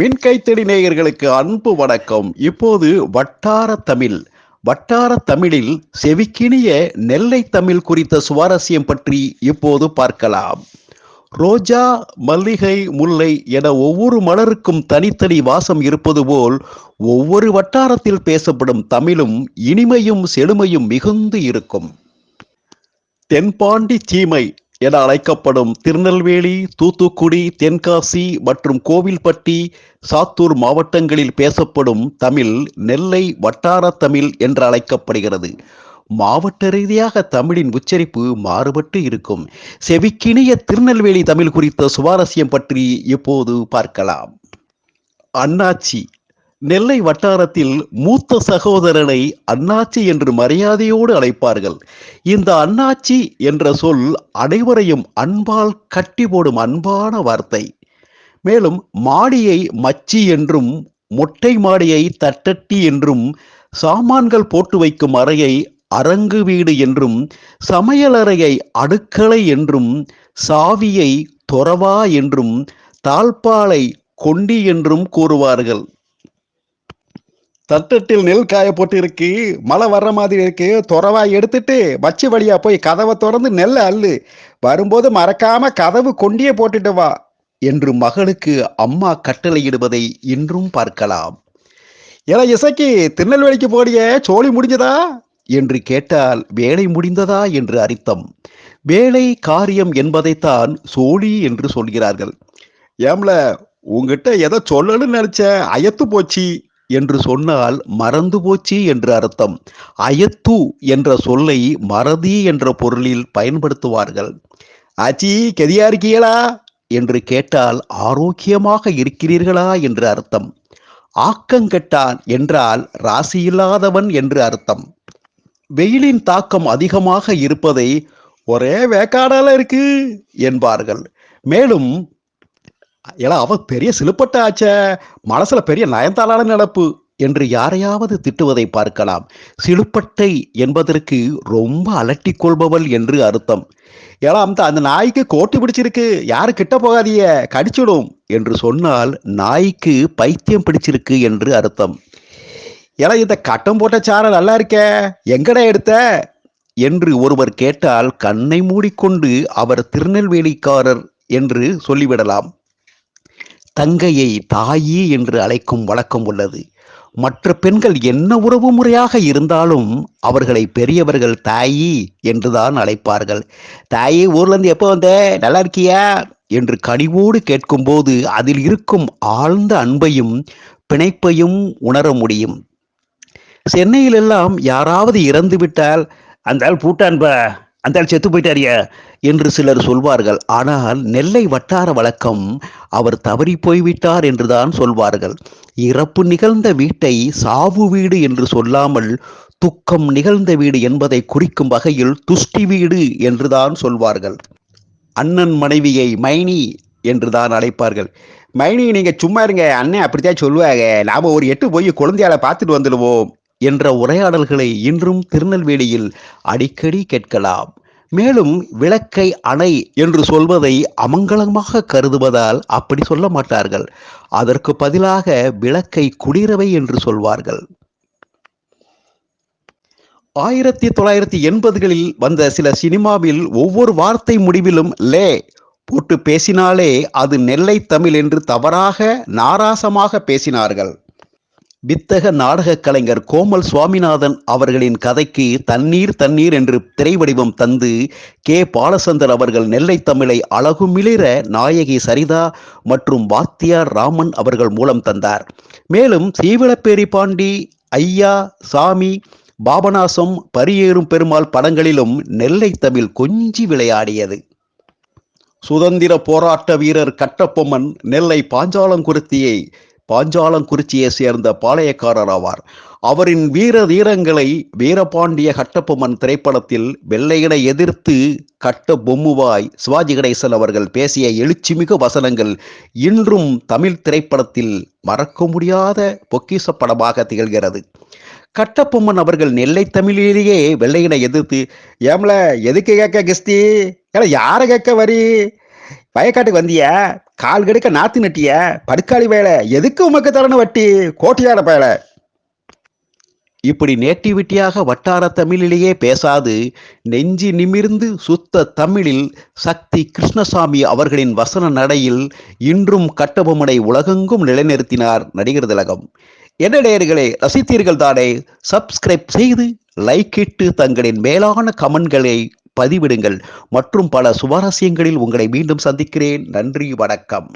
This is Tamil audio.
மின்கைத்தடி நேயர்களுக்கு அன்பு வணக்கம். இப்போது வட்டார தமிழ். வட்டார தமிழில் செவிக்கினிய நெல்லை தமிழ் குறித்த சுவாரஸ்யம் பற்றி இப்போது பார்க்கலாம். ரோஜா மல்லிகை முல்லை என ஒவ்வொரு மலருக்கும் தனித்தனி வாசம் இருப்பது போல் ஒவ்வொரு வட்டாரத்தில் பேசப்படும் தமிழும் இனிமையும் செழுமையும் மிகுந்து இருக்கும். தென்பாண்டி சீமை என அழைக்கப்படும் திருநெல்வேலி தூத்துக்குடி தென்காசி மற்றும் கோவில்பட்டி சாத்தூர் மாவட்டங்களில் பேசப்படும் தமிழ் நெல்லை வட்டார தமிழ் என்று அழைக்கப்படுகிறது. மாவட்ட ரீதியாக தமிழின் உச்சரிப்பு மாறுபட்டு இருக்கும். செவிக்கினிய திருநெல்வேலி தமிழ் குறித்த சுவாரஸ்யம் பற்றி இப்போது பார்க்கலாம். அண்ணாச்சி நெல்லை வட்டாரத்தில் மூத்த சகோதரனை அண்ணாச்சி என்று மரியாதையோடு அழைப்பார்கள். இந்த அண்ணாச்சி என்ற சொல் அனைவரையும் அன்பால் கட்டி போடும் அன்பான வார்த்தை. மேலும் மாடியை மச்சி என்றும் மொட்டை மாடியை தட்டட்டி என்றும் சாமான்கள் போட்டு வைக்கும் அறையை அரங்கு வீடு என்றும் சமையலறையை அடுக்களை என்றும் சாவியை தொரவா என்றும் தாழ்பாலை கொண்டி என்றும் கூறுவார்கள். தட்டட்டில் நெல் காய போட்டு இருக்கு மழை வர்ற மாதிரி இருக்கு துறவா எடுத்துட்டு வச்சு வழியா போய் கதவை திறந்து நெல்லை அள்ளு. வரும்போது மறக்காம கதவு கொண்டியே போட்டுட்டு வா என்று மகளுக்கு அம்மா கட்டளையிடுவதை இன்றும் பார்க்கலாம். ஏதா இசைக்கு திருநெல்வேலிக்கு போடிய சோழி முடிஞ்சதா? என்று கேட்டால் வேலை முடிந்ததா? என்று அர்த்தம். வேலை காரியம் என்பதைத்தான் சோழி என்று சொல்கிறார்கள். ஏம்ல உங்ககிட்ட எதை சொல்லணும்னு நினைச்ச அயத்து போச்சு. என்று சொன்னால் மறந்து போச்சு என்று அர்த்தம். அயத்து என்ற சொல்லை மறதி என்ற பொருளில் பயன்படுத்துவார்கள். ஆச்சி கெதியா இருக்கீங்களா என்று கேட்டால் ஆரோக்கியமாக இருக்கிறீர்களா என்று அர்த்தம். ஆக்கங்கெட்டான் என்றால் ராசியில்லாதவன் என்று அர்த்தம். வெயிலின் தாக்கம் அதிகமாக இருப்பதை ஒரே வேக்காடால இருக்கு என்பார்கள். மேலும் ஏன்னா அவ பெரிய சிலுப்பட்ட ஆச்ச மனசுல பெரிய நயன்தாளான நடப்பு என்று யாரையாவது திட்டுவதை பார்க்கலாம். சிலுப்பட்டை என்பதற்கு ரொம்ப அலட்டிக் கொள்பவள் என்று அர்த்தம். ஏன்னா அந்த அந்த நாய்க்கு கோட்டி பிடிச்சிருக்கு. யாரு கிட்ட போகாதிய கடிச்சிடும் என்று சொன்னால் நாய்க்கு பைத்தியம் பிடிச்சிருக்கு என்று அர்த்தம். ஏன்னா இந்த கட்டம் போட்ட சார நல்லா இருக்கே. எங்கடா எடுத்த? என்று ஒருவர் கேட்டால் கண்ணை மூடிக்கொண்டு அவர் திருநெல்வேலிக்காரர் என்று சொல்லிவிடலாம். தங்கையை தாயி என்று அழைக்கும் வழக்கம் உள்ளது. மற்ற பெண்கள் என்ன உறவு முறையாக இருந்தாலும் அவர்களை பெரியவர்கள் தாயி என்றுதான் அழைப்பார்கள். தாயி ஊர்லேருந்து எப்போ வந்த? நல்லா இருக்கியா? என்று கனிவோடு கேட்கும்போது அதில் இருக்கும் ஆழ்ந்த அன்பையும் பிணைப்பையும் உணர முடியும். சென்னையிலெல்லாம் யாராவது இறந்து விட்டால் அந்த ஆள் பூட்டான்பா? அந்த ஆள் செத்து போயிட்டாரியா என்று சிலர் சொல்வார்கள். ஆனால் நெல்லை வட்டார வழக்கம் அவர் தவறி போய்விட்டார் என்றுதான் சொல்வார்கள். இறப்பு நிகழ்ந்த வீட்டை சாவு வீடு என்று சொல்லாமல் துக்கம் நிகழ்ந்த வீடு என்பதை குறிக்கும் வகையில் துஷ்டி வீடு என்றுதான் சொல்வார்கள். அண்ணன் மனைவியை மைனி என்றுதான் அழைப்பார்கள். மைனி நீங்க சும்மா இருங்க. அண்ணன் அப்படித்தான் சொல்லுவாங்க. நாம ஒரு எட்டு போய் குழந்தையால பார்த்துட்டு வந்துடுவோம். என்ற உரையாடல்களை இன்றும் திருநெல்வேலியில் அடிக்கடி கேட்கலாம். மேலும் விளக்கை அணை என்று சொல்வதை அமங்கலமாக கருதுவதால் அப்படி சொல்ல மாட்டார்கள். அதற்கு பதிலாக விளக்கை குளிரவை என்று சொல்வார்கள். ஆயிரத்தி தொள்ளாயிரத்தி எண்பதுகளில் வந்த சில சினிமாவில் ஒவ்வொரு வார்த்தை முடிவிலும் லே போட்டு பேசினாலே அது நெல்லை தமிழ் என்று தவறாக நாராசமாக பேசினார்கள். வித்தக நாடக கலைஞர் கோமல் சுவாமிநாதன் அவர்களின் கதைக்கு தண்ணீர் தண்ணீர் என்று திரைவடிவம் தந்து கே. பாலசந்தர் அவர்கள் நெல்லை தமிழை அழகுமிளிர நாயகி சரிதா மற்றும் வாத்தியார் ராமன் அவர்கள் மூலம் தந்தார். மேலும் சீவிளப்பேரி பாண்டி ஐயா சாமி பாபநாசம் பரியேறும் பெருமாள் படங்களிலும் நெல்லை தமிழ் கொஞ்சி விளையாடியது. சுதந்திர போராட்ட வீரர் கட்டப்பொம்மன் நெல்லை பாஞ்சாலங்குருத்தியை பாஞ்சாலங்குறிச்சியை சேர்ந்த பாளையக்காரர் ஆவார் அவரின் வீர தீரங்களை வீரபாண்டிய கட்டபொம்மன் திரைப்படத்தில் வெள்ளையனை எதிர்த்து கட்ட பொம்முவாய் சிவாஜி கணேசன் அவர்கள் பேசிய எழுச்சிமிகு வசனங்கள் இன்றும் தமிழ் திரைப்படத்தில் மறக்க முடியாத பொக்கிச படமாக திகழ்கிறது. கட்டபொம்மன் அவர்கள் நெல்லை தமிழிலேயே வெள்ளையனை எதிர்த்து ஏம்ல எதுக்கு கேட்க கிஸ்தி? ஏல யாரை கேட்க வரி? வயக்காட்டுக்கு வந்திய? கால் கெடுக்க நாத்து நட்டிய? படுக்காளி வேலை. எதுக்கு உமக்கு தரணும் வட்டி? கோட்டியார வேலை இப்படி நேட்டிவிட்டியாக வட்டார தமிழிலேயே பேசாது. நெஞ்சி நிமிர்ந்து சுத்த தமிழில் சக்தி கிருஷ்ணசாமி அவர்களின் வசன நடையில் இன்றும் கட்டபொம்மனை உலகெங்கும் நிலைநிறுத்தினார் நடிகர் திலகம். என்ன நேயர்களே ரசித்தீர்கள் தானே சப்ஸ்கிரைப் செய்து லைக் இட்டு தங்களின் மேலான கமெண்ட்களை பதிவிடுங்கள். மற்றும் பல சுவாரஸ்யங்களில் உங்களை மீண்டும் சந்திக்கிறேன். நன்றி வணக்கம்.